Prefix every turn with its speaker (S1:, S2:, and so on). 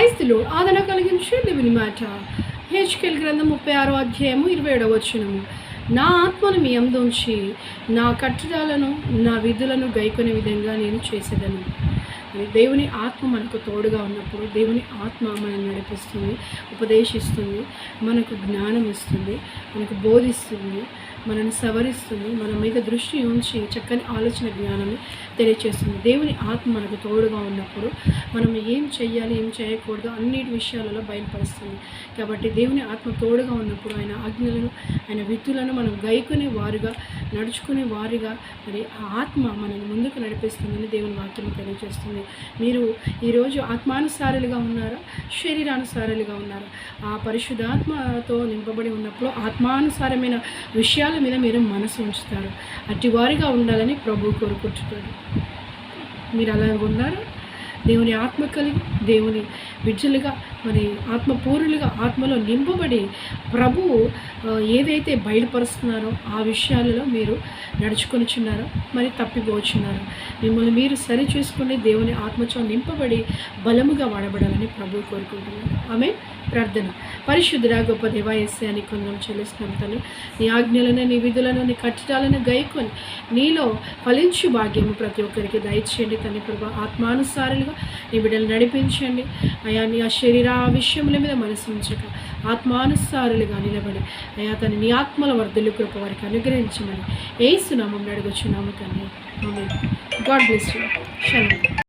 S1: క్రైస్తులు ఆదరణ కలిగించే దేవుని మాట. హెచ్కెల్ గ్రంథం ముప్పై ఆరో అధ్యాయము ఇరవై ఏడవ వచనము. నా ఆత్మను మీ అందుంచి నా కట్టడాలను నా విధులను గైకొనే విధంగా నేను చేసేదను. దేవుని ఆత్మ మనకు తోడుగా ఉన్నప్పుడు దేవుని ఆత్మ మనల్ని నడిపిస్తుంది ఉపదేశిస్తుంది మనకు జ్ఞానం ఇస్తుంది మనకు బోధిస్తుంది మనల్ని సవరిస్తుంది మన మీద దృష్టి ఉంచి చక్కని ఆలోచన జ్ఞానాన్ని తెలియచేస్తుంది. దేవుని ఆత్మ మనకు తోడుగా ఉన్నప్పుడు మనం ఏం చేయాలి ఏం చేయకూడదు అన్నిటి విషయాలలో బయలుపరుస్తుంది. కాబట్టి దేవుని ఆత్మ తోడుగా ఉన్నప్పుడు ఆయన ఆజ్ఞలను ఆయన విత్తులను మనం గైకునే వారుగా నడుచుకునే వారిగా మరి ఆ ఆత్మ మనల్ని ముందుకు నడిపిస్తుందని దేవుని వాక్యం తెలియజేస్తుంది. మీరు ఈరోజు ఆత్మానుసారులుగా ఉన్నారా? శరీరానుసారులుగా ఉన్నారా? ఆ పరిశుద్ధాత్మతో నింపబడి ఉన్నప్పుడు ఆత్మానుసారమైన విషయాల మీద మీరు మనసు ఉంచుతారు. అట్టి వారిగా ఉండాలని ప్రభు కోరుకుంటున్నాడు. మీరు అలా ఉన్నారు? దేవుని ఆత్మ కలిగి దేవుని బిడ్డలుగా మరి ఆత్మపూరులుగా ఆత్మలో నింపబడి ప్రభు ఏదైతే బయలుపరుస్తున్నారో ఆ విషయాలలో మీరు నడుచుకొనిచున్నారో మరి తప్పిపోచున్నారు. మిమ్మల్ని మీరు సరి చూసుకుని దేవుని ఆత్మతో నింపబడి బలముగా వాడబడాలని ప్రభు కోరుకుంటున్నారు ఆమె ప్రార్థన. పరిశుద్ధుడా గొప్ప దేవాయస్యాన్ని కొందం అని చెల్లిస్తున్నాం తను నీ ఆజ్ఞలను నీ విధులను నీ కట్టడాలను గైకొని నీలో ఫలించు భాగ్యము ప్రతి ఒక్కరికి దయచేయండి తన ప్రభు. ఆత్మానుసారులుగా నీ బిడ్డలు నడిపించండి. అయా నీ ఆ శరీర విషయముల మీద మనసు ఉంచక ఆత్మానుసారులుగా నిలబడి అయా తన నీ ఆత్మల వర్ధులు కృప వారికి అనుగ్రహించమని ఏ సునామం అడుగుచున్నాము తల్లి. God bless you. షలో